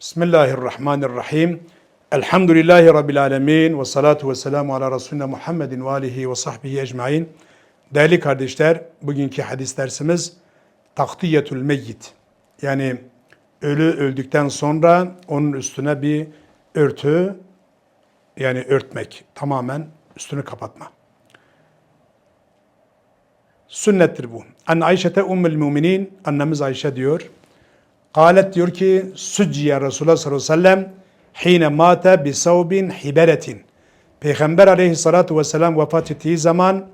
Bismillahirrahmanirrahim. Elhamdülillahi Rabbil alemin ve salatu ve selamu ala Resulüne Muhammedin ve alihi ve sahbihi ecmain. Değerli kardeşler, bugünkü hadis dersimiz taktiyetül meyyit. Yani ölü öldükten sonra onun üstüne bir örtü, yani örtmek, tamamen üstünü kapatma. Sünnettir bu. Anne Ayşe'te ummul müminin, annemiz Ayşe diyor, Kalet diyor ki Sücciye Resulullah sallallahu aleyhi ve sellem hine mate bi savbin hiberetin. Peygamber aleyhissalatu vesselam vefat ettiği zaman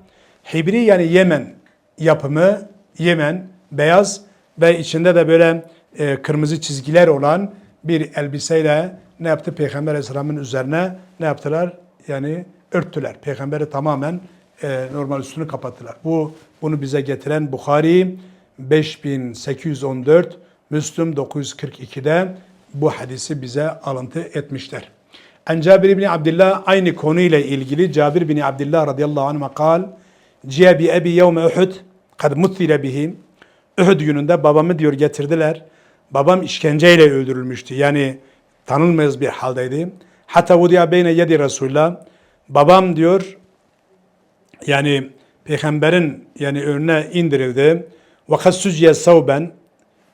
hibri yani Yemen yapımı Yemen beyaz ve içinde de böyle e, kırmızı çizgiler olan bir elbiseyle ne yaptı Peygamber aleyhisselamın üzerine ne yaptılar? Yani örttüler. Peygamberi tamamen e, normal üstünü kapattılar. Bu bunu bize getiren Bukhari 5814 Müslüm 942'de bu hadisi bize alıntı etmişler. En Cabir bin Abdullah aynı konuyla ilgili Cabir bin Abdullah radıyallahu anh kal Ciye bi ebi yevme Uhud kad muthile bihi Uhud gününde babamı diyor getirdiler. Babam işkenceyle öldürülmüştü. Yani tanınmayız bir haldeydi. Hatta vudiya beyne yedi Resulullah. Babam diyor yani peygamberin yani önüne indirildi. Vakat sücye savben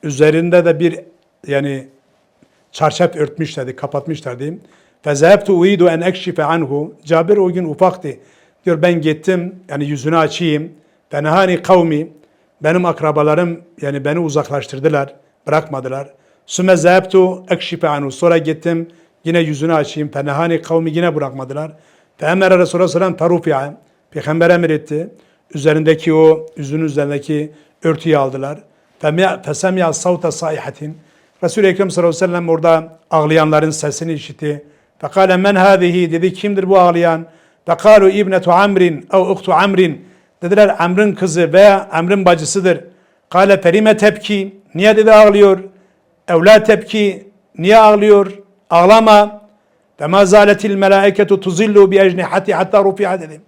üzerinde de bir yani çarşaf örtmüşlerdi, kapatmışlardı. Fezehebtu uidu en ekşife anhu. Cabir o gün ufaktı. Diyor ben gittim yani yüzünü açayım. Fenehani kavmi. Benim akrabalarım yani beni uzaklaştırdılar. Bırakmadılar. Süme zehebtu ekşife anhu. Sonra gittim yine yüzünü açayım. Fenehani kavmi yine bırakmadılar. Fe emere Resulullah sallallahu tarufi'a. Peygamber emretti. Üzerindeki o yüzünün üzerindeki örtüyü aldılar. Fesemiya savta saihatin. Resul-i Ekrem sallallahu aleyhi ve sellem orada ağlayanların sesini işitti. Fekale men hâzihi dedi kimdir bu ağlayan? Fekalu ibnetu amrin ev uktu amrin. Dediler Amr'ın kızı veya Amr'ın bacısıdır. Kale ferime tepki. Niye dedi ağlıyor? Evla tepki. Niye ağlıyor? Ağlama. Fema zaletil melaiketu tuzillu bi ecnihati hatta rufi'a dedi.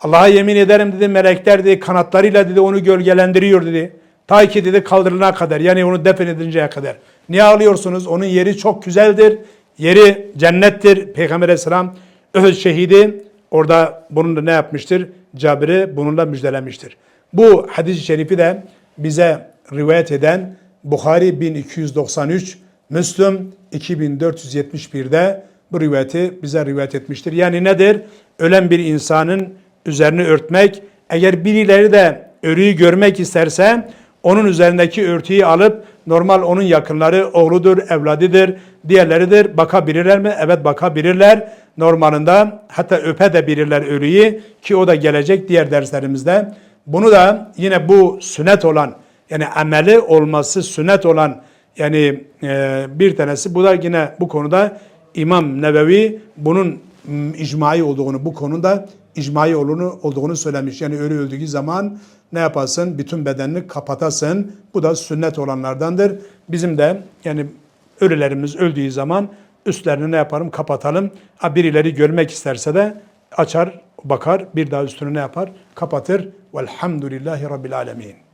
Allah'a yemin ederim dedi melekler dedi kanatlarıyla dedi onu gölgelendiriyor dedi. Ta ki dedi kaldırılana kadar yani onu defin edinceye kadar. Niye ağlıyorsunuz? Onun yeri çok güzeldir. Yeri cennettir. Peygamber aleyhisselam Öhüd şehidi orada bununla ne yapmıştır? Cabir'i bununla müjdelemiştir. Bu hadis-i şerifi de bize rivayet eden Bukhari 1293, Müslüm 2471'de bu rivayeti bize rivayet etmiştir. Yani nedir? Ölen bir insanın üzerini örtmek, eğer birileri de örüyü görmek isterse onun üzerindeki örtüyü alıp normal onun yakınları oğludur, evladıdır, diğerleridir. Bakabilirler mi? Evet bakabilirler. Normalinde hatta öpe de bilirler örüyü ki o da gelecek diğer derslerimizde. Bunu da yine bu sünnet olan yani ameli olması sünnet olan yani e, bir tanesi bu da yine bu konuda İmam Nevevi bunun icmai olduğunu bu konuda icmai olduğunu, olduğunu söylemiş. Yani ölü öldüğü zaman ne yapasın? Bütün bedenini kapatasın. Bu da sünnet olanlardandır. Bizim de yani ölülerimiz öldüğü zaman üstlerini ne yaparım? Kapatalım. Ha, birileri görmek isterse de açar, bakar, bir daha üstünü ne yapar? Kapatır. Velhamdülillahi Rabbil Alemin.